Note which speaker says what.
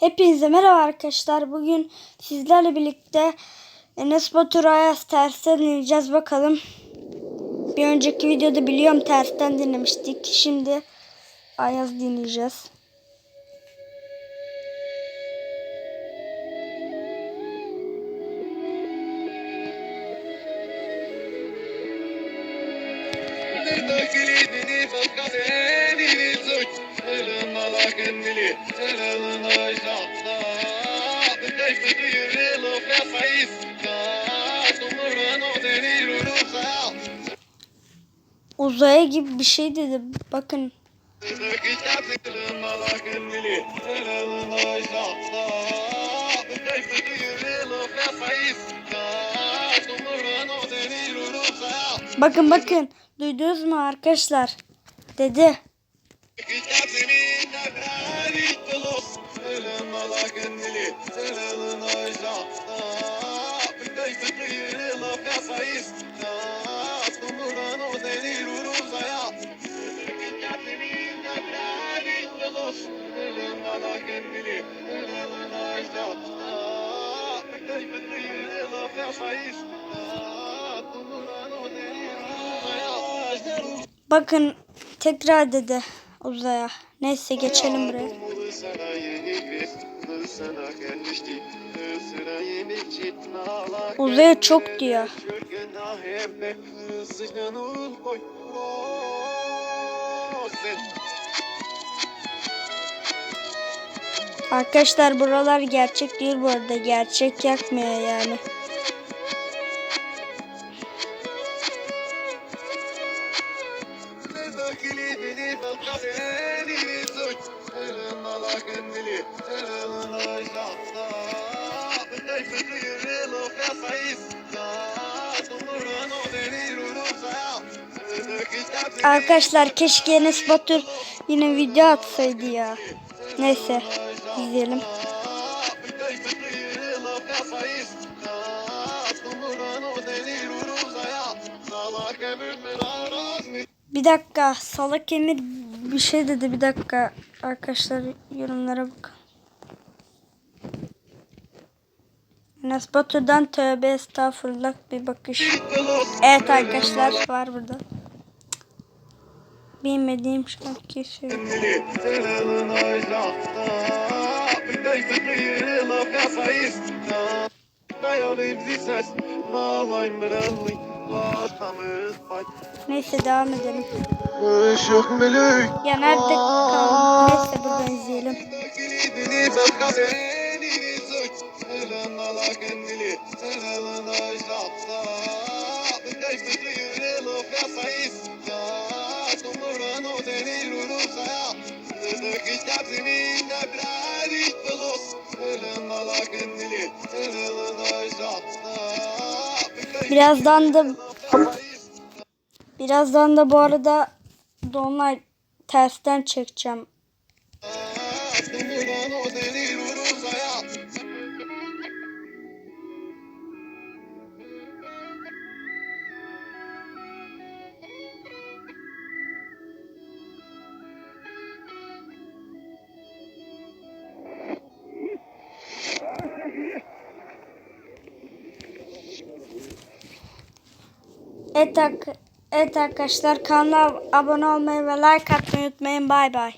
Speaker 1: Hepinize merhaba arkadaşlar. Bugün sizlerle birlikte Enes Batur tersten dinleyeceğiz. Bakalım. Bir önceki videoda biliyorum tersten dinlemiştik. Şimdi Ayaz dinleyeceğiz. Uzaya gibi bir şey dedi. Bakın. Bakın bakın. Duydunuz mu arkadaşlar? Dedi. Bakın tekrar dedi uzaya. Neyse geçelim buraya. Uzaya çok diyor. Arkadaşlar buralar gerçek değil bu arada. Gerçek yakmıyor yani. Arkadaşlar keşke Enes Batur yine video atsaydı ya. Neyse izleyelim. Bir dakika salak Emir bir şey dedi bir dakika. Arkadaşlar yorumlara bakın. Enes Batur'dan tövbe estağfurullah bir bakış. Evet arkadaşlar var burada. Bilmediğim şarkıyı söylüyor. Neyse devam edelim.
Speaker 2: Işık melek
Speaker 1: Ya nerede kaldı? Neyse buradan izleyelim. Birazdan da birazdan da bu arada Dolunay tersten çekeceğim. Evet, evet arkadaşlar kanala abone olmayı ve like atmayı unutmayın. Bay bay.